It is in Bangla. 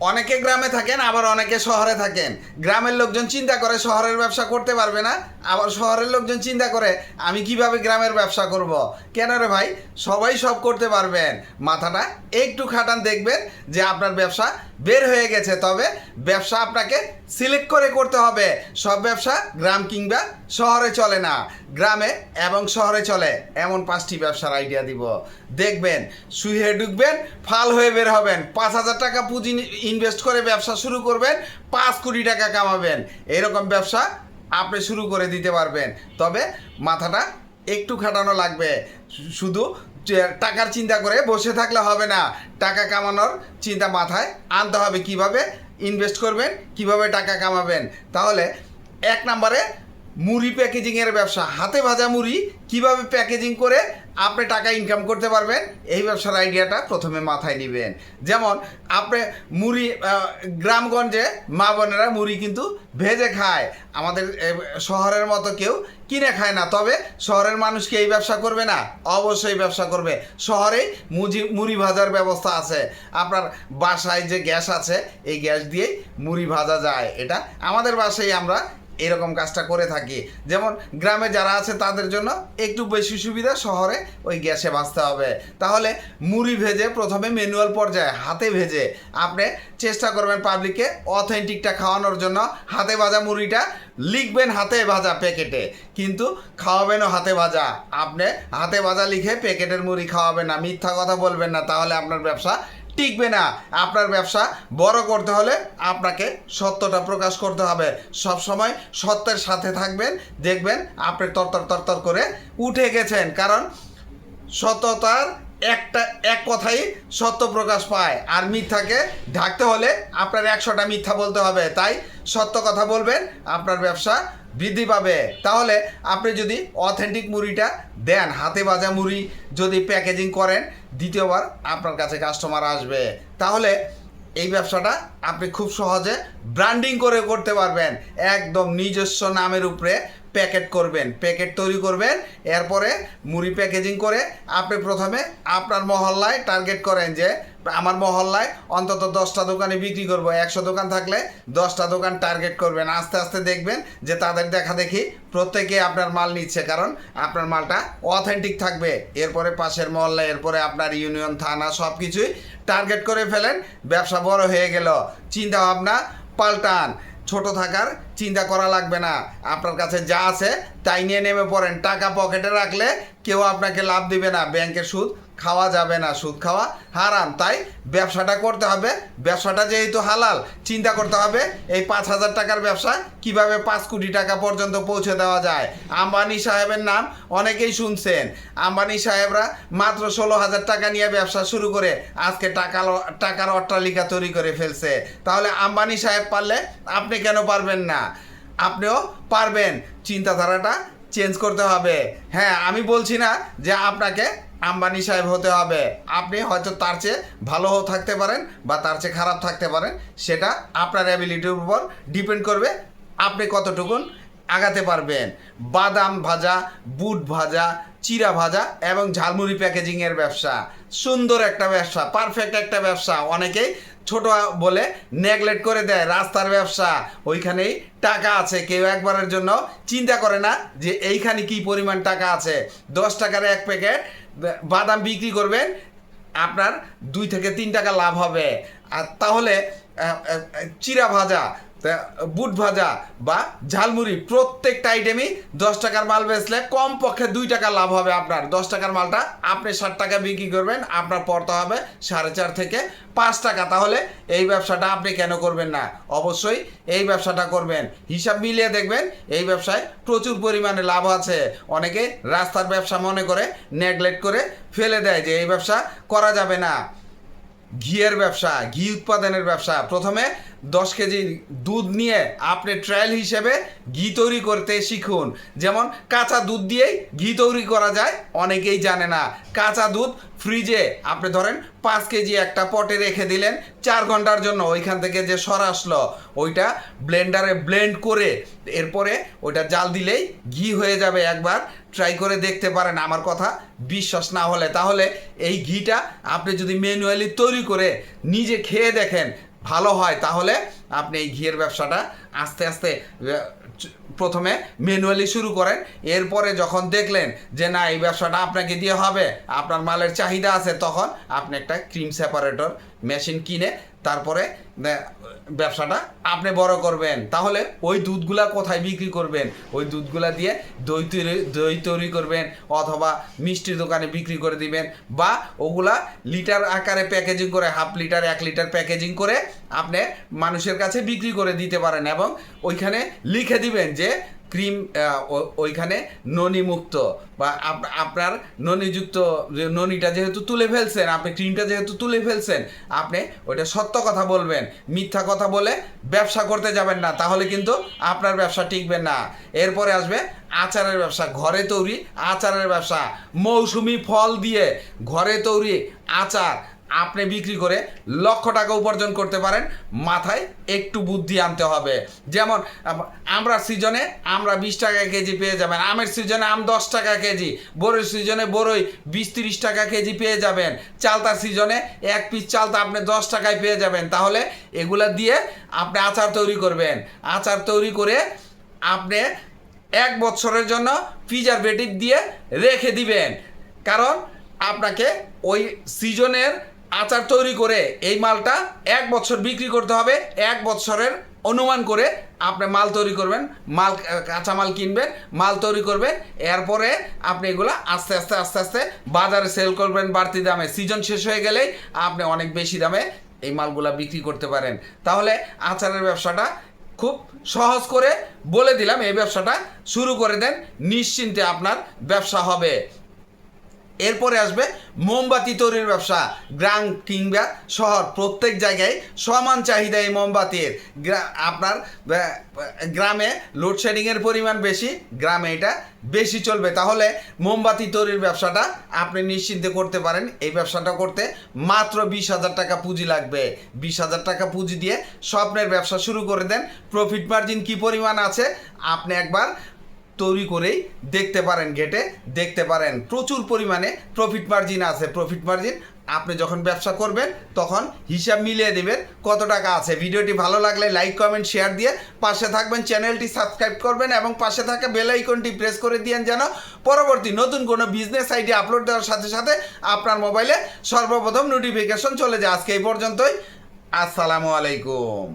অনেকে গ্রামে থাকেন, আবার অনেকে শহরে থাকেন। গ্রামের লোকজন চিন্তা করে শহরের ব্যবসা করতে পারবে না, আবার শহরের লোকজন চিন্তা করে আমি কীভাবে গ্রামের ব্যবসা করব। কেন রে ভাই? সবাই সব করতে পারবেন। মাথাটা একটু খাটান দেখবেন যে আপনার ব্যবসা বের হয়ে গেছে। তবে ব্যবসা আপনাকে সিলেক্ট করে করতে হবে। সব ব্যবসা গ্রাম কিংবা শহরে চলে না, গ্রামে এবং শহরে চলে। এমন পাঁচটি ব্যবসার আইডিয়া দিব। দেখবেন, শুয়ে ঢুকবেন ফাল হয়ে বের হবেন। পাঁচ হাজার টাকা পুঁজি ইনভেস্ট করে ব্যবসা শুরু করবেন, পাঁচ কোটি টাকা কামাবেন। এরকম ব্যবসা আপনি শুরু করে দিতে পারবেন। তবে মাথাটা একটু খাটানো লাগবে। শুধু টাকার চিন্তা করে বসে থাকলে হবে না। টাকা কামানোর চিন্তা মাথায় আনতে হবে কীভাবে ইনভেস্ট করবেন, কীভাবে টাকা কামাবেন। তাহলে এক নম্বরে মুড়ি প্যাকেজিংয়ের ব্যবসা। হাতে ভাজা মুড়ি, কীভাবে প্যাকেজিং করে আপনি টাকা ইনকাম করতে পারবেন, এই ব্যবসার আইডিয়াটা প্রথমে মাথায় নেবেন। যেমন, আপনি মুড়ি গ্রামগঞ্জে মা বোনেরা মুড়ি কিন্তু ভেজে খায়। আমাদের শহরের মতো কেউ কিনে খায় না। তবে শহরের মানুষ কি এই ব্যবসা করবে না? অবশ্যই ব্যবসা করবে। শহরে মুজি, মুড়ি ভাজার ব্যবস্থা আছে। আপনার বাসায় যে গ্যাস আছে, এই গ্যাস দিয়েই মুড়ি ভাজা যায়। এটা আমাদের বাসায় আমরা এরকম কাজটা করে থাকি। যেমন গ্রামে যারা আছে তাদের জন্য একটু বেশি সুবিধা শহরে ওই গ্যাসে ভাজতে হবে। তাহলে মুড়ি ভেজে প্রথমে ম্যানুয়াল পর্যায়ে হাতে ভেজে আপনি চেষ্টা করবেন পাবলিককে অথেন্টিকটা খাওয়ানোর জন্য। হাতে ভাজা মুড়িটা লিখবেন হাতে ভাজা প্যাকেটে। কিন্তু খাওয়াবেনও হাতে ভাজা। আপনি হাতে ভাজা লিখে প্যাকেটের মুড়ি খাওয়াবেন না। মিথ্যা কথা বলবেন না। তাহলে আপনার ব্যবসা টিকবে না। আপনার ব্যবসা বড় করতে হলে আপনাকে সত্যটা প্রকাশ করতে হবে। সব সময় সত্যের সাথে থাকবেন, দেখবেন আপনি তরতর তরতর করে উঠে গেছেন। কারণ সততার একটা, এক কথাই সত্য প্রকাশ পায়। আর মিথ্যাকে ঢাকতে হলে আপনার একশোটা মিথ্যা বলতে হবে। তাই সত্য কথা বলবেন, আপনার ব্যবসা বৃদ্ধি পাবে। তাহলে আপনি যদি অথেন্টিক মুড়িটা দেন, হাতে বাজা মুড়ি যদি প্যাকেজিং করেন, দ্বিতীয়বার আপনার কাছে কাস্টমার আসবে। তাহলে এই ব্যবসাটা আপনি খুব সহজে ব্র্যান্ডিং করে করতে পারবেন। একদম নিজস্ব নামের উপরে প্যাকেট করবেন, প্যাকেট তৈরি করবেন, এরপরে মুড়ি প্যাকেজিং করে আপনি প্রথমে আপনার মহল্লায় টার্গেট করেন যে আমার মহল্লায় অন্তত দশটা দোকানে বিক্রি করব। একশো দোকান থাকলে দশটা দোকান টার্গেট করবেন। আস্তে আস্তে দেখবেন যে তাদের দেখা দেখি প্রত্যেকে আপনার মাল নিচ্ছে, কারণ আপনার মালটা অথেন্টিক থাকবে। এরপরে পাশের মহল্লা এরপরে আপনার ইউনিয়ন, থানা সব কিছুই টার্গেট করে ফেলেন। ব্যবসা বড় হয়ে গেল। চিন্তা ভাবনা পাল্টান। ছোট থাকার চিন্তা করা লাগবে না। আপনার কাছে যা আছে তাই নিয়ে নেমে পড়েন। টাকা পকেটে রাখলে কেউ আপনাকে লাভ দিবে না। ব্যাংকের সুদ খাওয়া যাবে না। সুদ খাওয়া হারাম। তাই ব্যবসাটা করতে হবে। ব্যবসাটা যেহেতু হালাল, চিন্তা করতে হবে এই পাঁচ হাজার টাকার ব্যবসা কীভাবে পাঁচ কোটি টাকা পর্যন্ত পৌঁছে দেওয়া যায়। আম্বানি সাহেবের নাম অনেকেই শুনছেন। আম্বানি সাহেবরা মাত্র ষোলো হাজার টাকা নিয়ে ব্যবসা শুরু করে আজকে টাকা টাকার অট্টালিকা তৈরি করে ফেলছে। তাহলে আম্বানি সাহেব পারলে আপনি কেন পারবেন না? আপনিও পারবেন। চিন্তাধারাটা চেঞ্জ করতে হবে। হ্যাঁ আমি বলছি না যে আপনাকে আম্বানি সাহেব হতে হবে। আপনি হয়তো তার চেয়ে ভালোও থাকতে পারেন বা তার চেয়ে খারাপ থাকতে পারেন। সেটা আপনার অ্যাবিলিটির উপর ডিপেন্ড করবে। আপনি কতটুকুন আগাতে পারবেন। বাদাম ভাজা, বুট ভাজা, চিরা ভাজা এবং ঝালমুড়ি প্যাকেজিংয়ের ব্যবসা। সুন্দর একটা ব্যবসা পারফেক্ট একটা ব্যবসা। অনেকেই ছোট বলে নেগলেক্ট করে দেয় রাস্তার ব্যবসা। ওইখানেই টাকা আছে। কেউ একবারের জন্য চিন্তা করে না যে এইখানে কি পরিমাণ টাকা আছে। দশ টাকার এক প্যাকেট বাদাম বিক্রি করবেন, আপনার দুই থেকে তিন টাকা লাভ হবে। আর তাহলে চিরা ভাজা বুট ভাজা বা ঝালমুড়ি প্রত্যেকটা আইটেমই দশ টাকার মাল বেচলে কম পক্ষে দুই টাকা লাভ হবে আপনার। দশ টাকার মালটা আপনি ষাট টাকা বিক্রি করবেন, আপনার পড়তে হবে সাড়ে চার থেকে পাঁচ টাকা। তাহলে এই ব্যবসাটা আপনি কেন করবেন না? অবশ্যই এই ব্যবসাটা করবেন। হিসাব মিলিয়ে দেখবেন, এই ব্যবসায় প্রচুর পরিমাণে লাভ আছে। অনেকে রাস্তার ব্যবসা মনে করে নেগলেক্ট করে ফেলে দেয় যে এই ব্যবসা করা যাবে না। ঘিয়ের ব্যবসা, ঘি উৎপাদনের ব্যবসা। প্রথমে দশ কেজি দুধ নিয়ে আপনি ট্রায়াল হিসেবে ঘি তৈরি করতে শিখুন। যেমন কাঁচা দুধ দিয়েই ঘি তৈরি করা যায়, অনেকেই জানে না। কাঁচা দুধ ফ্রিজে আপনি ধরেন পাঁচ কেজি একটা পটে রেখে দিলেন, চার ঘণ্টার জন্য ওইখান থেকে যে সর আসলো, ওইটা ব্লেন্ডারে ব্লেন্ড করে এরপরে ওইটা জাল দিলেই ঘি হয়ে যাবে একবার। ট্রাই করে দেখতে পারেন, আমার কথা বিশ্বাস না হলে। তাহলে এই ঘিটা আপনি যদি ম্যানুয়ালি তৈরি করে নিজে খেয়ে দেখেন ভালো হয়, তাহলে আপনি এই ঘিয়ের ব্যবসাটা আস্তে আস্তে প্রথমে ম্যানুয়ালি শুরু করেন। এরপরে যখন দেখলেন যে না, এই ব্যবসাটা আপনাকে দিয়ে হবে, আপনার মালের চাহিদা আছে, তখন আপনি একটা ক্রিম সেপারেটর মেশিন কিনে তারপরে ব্যবসাটা আপনি বড় করবেন। তাহলে ওই দুধগুলা কোথায় বিক্রি করবেন? ওই দুধগুলা দিয়ে দই তৈরি দই তৈরি করবেন অথবা মিষ্টির দোকানে বিক্রি করে দিবেন বা ওগুলা লিটার আকারে প্যাকেজিং করে, হাফ লিটার, এক লিটার প্যাকেজিং করে আপনি মানুষের কাছে বিক্রি করে দিতে পারেন এবং ওইখানে লিখে দিবেন যে ক্রিম ওইখানে ননি মুক্ত বা আপনার ননিযুক্ত ননিটা যেহেতু তুলে ফেলছেন, আপনি ক্রিমটা যেহেতু তুলে ফেলছেন, আপনি ওইটা সত্য কথা বলবেন। মিথ্যা কথা বলে ব্যবসা করতে যাবেন না, তাহলে কিন্তু আপনার ব্যবসা টিকবে না। এরপরে আসবে আচারের ব্যবসা, ঘরে তৈরি আচারের ব্যবসা। মৌসুমি ফল দিয়ে ঘরে তৈরি আচার আপনি বিক্রি করে লক্ষ টাকা উপার্জন করতে পারেন, মাথায় একটু বুদ্ধি আনতে হবে। যেমন আমরা সিজনে আমরা বিশ টাকা কেজি পেয়ে যাবেন, আমের সিজনে আম দশ টাকা কেজি বড়ই সিজনে বড়ই বিশ তিরিশ টাকা কেজি পেয়ে যাবেন, চালতার সিজনে এক পিস চালতা আপনি দশ টাকায় পেয়ে যাবেন। তাহলে এগুলা দিয়ে আপনি আচার তৈরি করবেন। আচার তৈরি করে আপনি এক বছরের জন্য প্রিজারভেটিভ দিয়ে রেখে দিবেন। কারণ আপনাকে ওই সিজনের আচার তৈরি করে এই মালটা এক বছর বিক্রি করতে হবে, এক বছরের অনুমান করে আপনি মাল তৈরি করবেন, মাল কাঁচামাল কিনবেন, মাল তৈরি করবেন, এরপরে আপনি এগুলো আস্তে আস্তে আস্তে আস্তে বাজারে সেল করবেন, বাড়তি দামে। সিজন শেষ হয়ে গেলেই আপনি অনেক বেশি দামে এই মালগুলা বিক্রি করতে পারেন। তাহলে আচারের ব্যবসাটা খুব সহজ করে বলে দিলাম, এই ব্যবসাটা শুরু করে দেন, নিশ্চিন্তে আপনার ব্যবসা হবে। এরপরে আসবে মোমবাতি তৈরির ব্যবসা। গ্রাম কিংবা শহর প্রত্যেক জায়গায় সমান চাহিদা এই মোমবাতির। আপনার গ্রামে লোডশেডিংয়ের পরিমাণ বেশি, গ্রামে এটা বেশি চলবে। তাহলে মোমবাতি তৈরির ব্যবসাটা আপনি নিশ্চিন্তে করতে পারেন। এই ব্যবসাটা করতে মাত্র বিশ হাজার টাকা পুঁজি লাগবে। বিশ হাজার টাকা পুঁজি দিয়ে স্বপ্নের ব্যবসা শুরু করে দেন। প্রফিট মার্জিন কি পরিমাণ আছে? আপনি একবার তৈরি করেই দেখতে পারেন গেটে দেখতে পারেন প্রচুর পরিমাণে প্রফিট মার্জিন আছে। প্রফিট মার্জিন আপনি যখন ব্যবসা করবেন, তখন হিসাব মিলিয়ে দেবেন কত টাকা আছে। ভিডিওটি ভালো লাগলে লাইক কমেন্ট শেয়ার দিয়ে পাশে থাকবেন, চ্যানেলটি সাবস্ক্রাইব করবেন এবং পাশে থাকা বেল আইকনটি প্রেস করে দিয়েন যেন পরবর্তী নতুন কোনো বিজনেস আইডি আপলোড দেওয়ার সাথে সাথে আপনার মোবাইলে সর্বপ্রথম নোটিফিকেশন চলে যায়। আজকে এই পর্যন্তই। আসসালামু আলাইকুম।